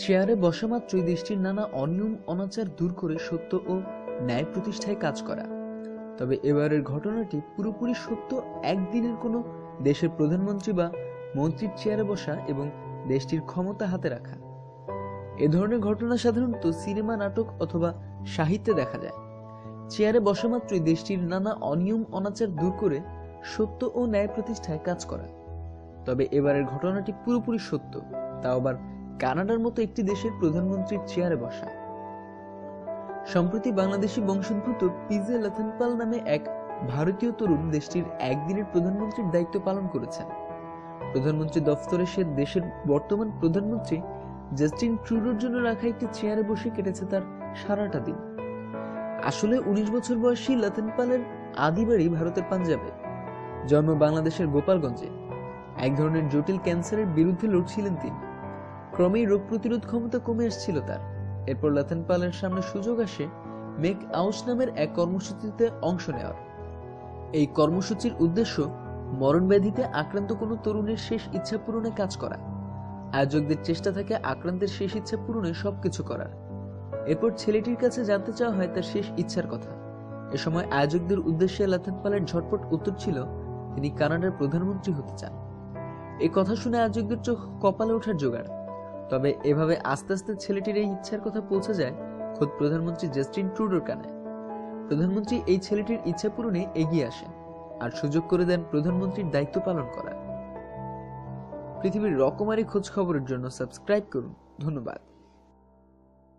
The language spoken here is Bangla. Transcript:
চেয়ারে বসা মাত্রই দেশটির নানা অনিয়ম, অনাচার দূর করে সত্য ও ন্যায় প্রতিষ্ঠায় কাজ করা। তবে এবারের ঘটনাটি পুরোপুরি সত্য। একদিনের কোনো দেশের প্রধানমন্ত্রী বা মন্ত্রীর চেয়ারে বসা এবং দেশটির ক্ষমতা হাতে রাখা। এ ধরনের ঘটনা সাধারণত সিনেমা, নাটক অথবা সাহিত্যে দেখা যায়। চেয়ারে বসা মাত্রই দেশটির নানা অনিয়ম, অনাচার দূর করে সত্য ও ন্যায় প্রতিষ্ঠায় কাজ করা। তবে এবারের ঘটনাটি পুরোপুরি সত্য। তাও আবার কানাডার মতো একটি দেশের প্রধানমন্ত্রীর চেয়ারে বসা। সম্প্রতি বাংলাদেশি বংশোদ্ভূত পিজে লাথনপাল নামে এক ভারতীয় তরুণ দেশটির একদিনের প্রধানমন্ত্রীর দায়িত্ব পালন করেছেন। প্রধানমন্ত্রী দফতরে সে দেশের বর্তমান প্রধানমন্ত্রী জাস্টিন ট্রুডোর জন্য রাখা একটি চেয়ারে বসে কেটেছে তার সারাটা দিন। আসলে উনিশ বছর বয়সী লাথনপালের আদি বাড়ি ভারতের পাঞ্জাবে। জন্ম বাংলাদেশের গোপালগঞ্জে। এক ধরনের জটিল ক্যান্সারের বিরুদ্ধে লড়ছিলেন তিনি। ক্রমেই রোগ প্রতিরোধ ক্ষমতা কমে আসছিল তার। এরপর লাথন পালের সামনে সুযোগ আসে মেক আউস নামের এক কর্মসূচিতে অংশ নেওয়ার। এই কর্মসূচির উদ্দেশ্য মরণ ব্যাধিতে আক্রান্ত কোনো তরুণের শেষ ইচ্ছা পূরণে কাজ করা। আয়োজকদের চেষ্টা থাকে আক্রান্তের শেষ ইচ্ছা পূরণে সবকিছু করার। এরপর ছেলেটির কাছে জানতে চাওয়া হয় তার শেষ ইচ্ছার কথা। এ সময় আয়োজকদের উদ্দেশ্যে লাথন পালের ঝটপট উত্তর ছিল, তিনি কানাডার প্রধানমন্ত্রী হতে চান। এই কথা শুনে আয়োজকদের চোখ কপালে ওঠার জোগাড়। তবে এভাবে আস্তে আস্তে ছেলেটির এই ইচ্ছার কথা পৌঁছে যায় খোদ প্রধানমন্ত্রী জাস্টিন ট্রুডোর কানে। প্রধানমন্ত্রী এই ছেলেটির ইচ্ছা পূরণে এগিয়ে আসেন আর সুযোগ করে দেন প্রধানমন্ত্রীর দায়িত্ব পালন করার। পৃথিবীর রকমারি খোঁজ খবরের জন্য সাবস্ক্রাইব করুন। ধন্যবাদ।